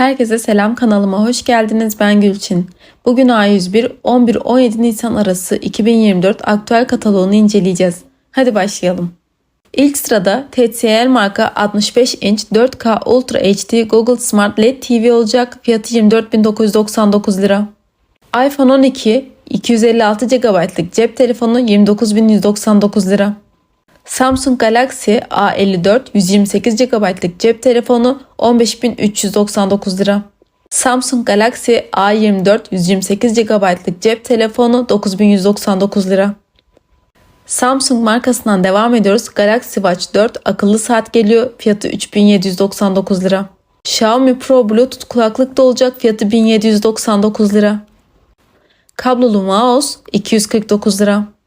Herkese selam kanalıma hoş geldiniz ben Gülçin. Bugün A101 11-17 Nisan arası 2024 aktüel kataloğunu inceleyeceğiz. Hadi başlayalım. İlk sırada TCL marka 65 inç 4K Ultra HD Google Smart LED TV olacak. Fiyatı 24.999 lira. iPhone 12 256 GB'lık cep telefonu 29.199 lira. Samsung Galaxy A54 128 GB'lık cep telefonu 15.399 lira. Samsung Galaxy A24 128 GB'lık cep telefonu 9199 lira. Samsung markasından devam ediyoruz. Galaxy Watch 4 akıllı saat geliyor. Fiyatı 3799 lira. Xiaomi Pro Bluetooth kulaklık da olacak. Fiyatı 1799 lira. Kablolu mouse 249 lira.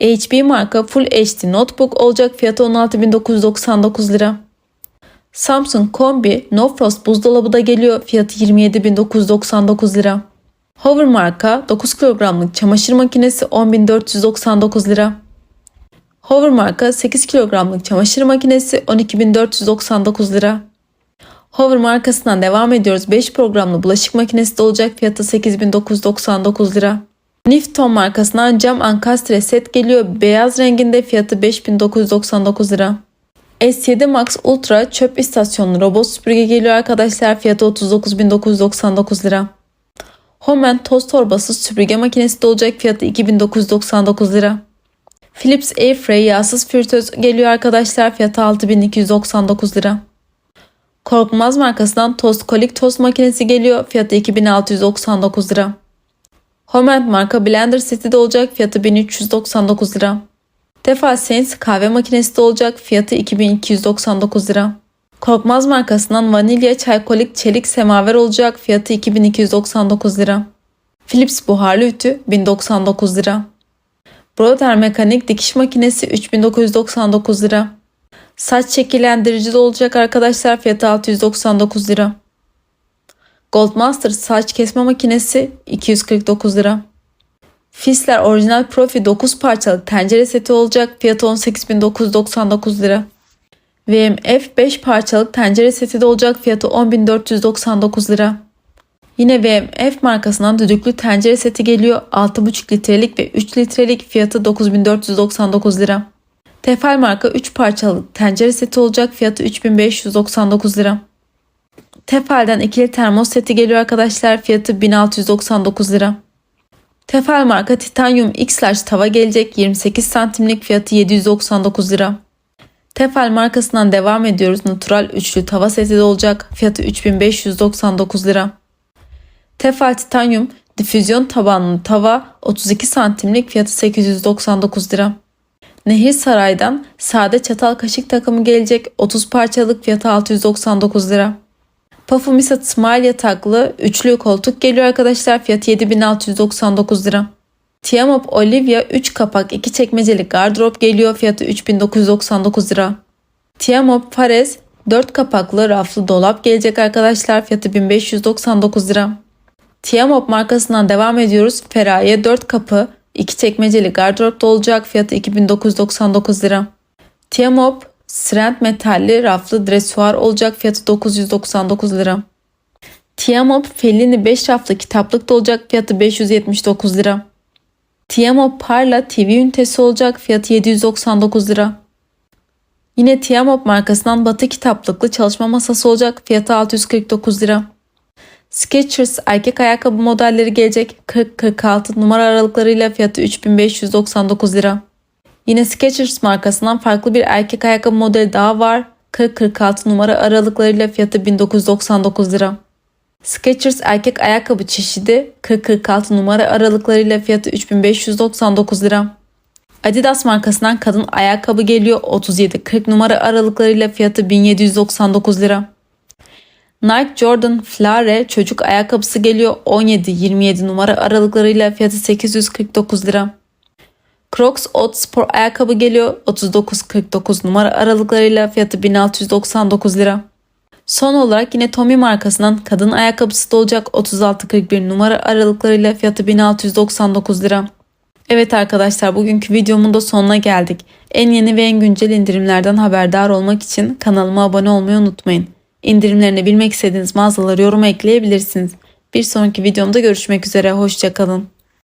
HP marka Full HD Notebook olacak fiyatı 16.999 lira. Samsung Kombi No Frost buzdolabı da geliyor fiyatı 27.999 lira. Hover marka 9 kilogramlık çamaşır makinesi 10.499 lira. Hover marka 8 kilogramlık çamaşır makinesi 12.499 lira. Hover markasından devam ediyoruz. 5 programlı bulaşık makinesi de olacak fiyatı 8.999 lira. Nifton markasından cam ankastre set geliyor. Beyaz renginde fiyatı 5999 lira. S7 Max Ultra çöp istasyonlu robot süpürge geliyor arkadaşlar. Fiyatı 39.999 lira. Homen toz torbası süpürge makinesi de olacak. Fiyatı 2999 lira. Philips Airfryer yağsız fritöz geliyor arkadaşlar. Fiyatı 6299 lira. Korkmaz markasından tost kolik tost makinesi geliyor. Fiyatı 2699 lira. Homent marka blender seti de olacak fiyatı 1399 lira. Tefal Sense kahve makinesi de olacak fiyatı 2299 lira. Korkmaz markasından vanilya çay kolik çelik semaver olacak fiyatı 2299 lira. Philips buharlı ütü 1099 lira. Broder mekanik dikiş makinesi 3999 lira. Saç şekillendirici de olacak arkadaşlar fiyatı 699 lira. Goldmaster saç kesme makinesi 249 lira. Fisler orijinal profi 9 parçalık tencere seti olacak. Fiyatı 18.999 lira. VMF 5 parçalık tencere seti de olacak. Fiyatı 10.499 lira. Yine VMF markasından düdüklü tencere seti geliyor. 6.5 litrelik ve 3 litrelik fiyatı 9499 lira. Tefal marka 3 parçalık tencere seti olacak. Fiyatı 3599 lira. Tefal'den ikili termos seti geliyor arkadaşlar. Fiyatı 1699 lira. Tefal marka titanyum X large tava gelecek. 28 santimlik fiyatı 799 lira. Tefal markasından devam ediyoruz. Natural üçlü tava seti de olacak. Fiyatı 3599 lira. Tefal titanyum difüzyon tabanlı tava 32 santimlik fiyatı 899 lira. Nehir Saray'dan sade çatal kaşık takımı gelecek 30 parçalık fiyatı 699 lira. Pafumisa Smile yataklı üçlü koltuk geliyor arkadaşlar. Fiyatı 7699 lira. Tiamop Olivia 3 kapak 2 çekmeceli gardırop geliyor. Fiyatı 3999 lira. Tiamop Fares 4 kapaklı raflı dolap gelecek arkadaşlar. Fiyatı 1599 lira. Tiamop markasından devam ediyoruz. Feraye 4 kapı 2 çekmeceli gardırop da olacak. Fiyatı 2999 lira. Tiamop Srent metalli raflı dresuar olacak fiyatı 999 lira. Tiamop Fellini 5 raflı kitaplık da olacak fiyatı 579 lira. Tiamop Parla TV ünitesi olacak fiyatı 799 lira. Yine Tiamop markasından batı kitaplıklı çalışma masası olacak fiyatı 649 lira. Skechers erkek ayakkabı modelleri gelecek 40-46 numara aralıklarıyla fiyatı 3599 lira. Yine Skechers markasından farklı bir erkek ayakkabı modeli daha var. 40-46 numara aralıklarıyla fiyatı 1999 lira. Skechers erkek ayakkabı çeşidi 40-46 numara aralıklarıyla fiyatı 3599 lira. Adidas markasından kadın ayakkabı geliyor 37-40 numara aralıklarıyla fiyatı 1799 lira. Nike Jordan Flare çocuk ayakkabısı geliyor 17-27 numara aralıklarıyla fiyatı 849 lira. Crocs Oat spor ayakkabı geliyor 39-49 numara aralıklarıyla fiyatı 1699 lira. Son olarak yine Tommy markasından kadın ayakkabısı da olacak 36-41 numara aralıklarıyla fiyatı 1699 lira. Evet arkadaşlar bugünkü videomun da sonuna geldik. En yeni ve en güncel indirimlerden haberdar olmak için kanalıma abone olmayı unutmayın. İndirimlerini bilmek istediğiniz mağazaları yoruma ekleyebilirsiniz. Bir sonraki videomda görüşmek üzere. Hoşçakalın.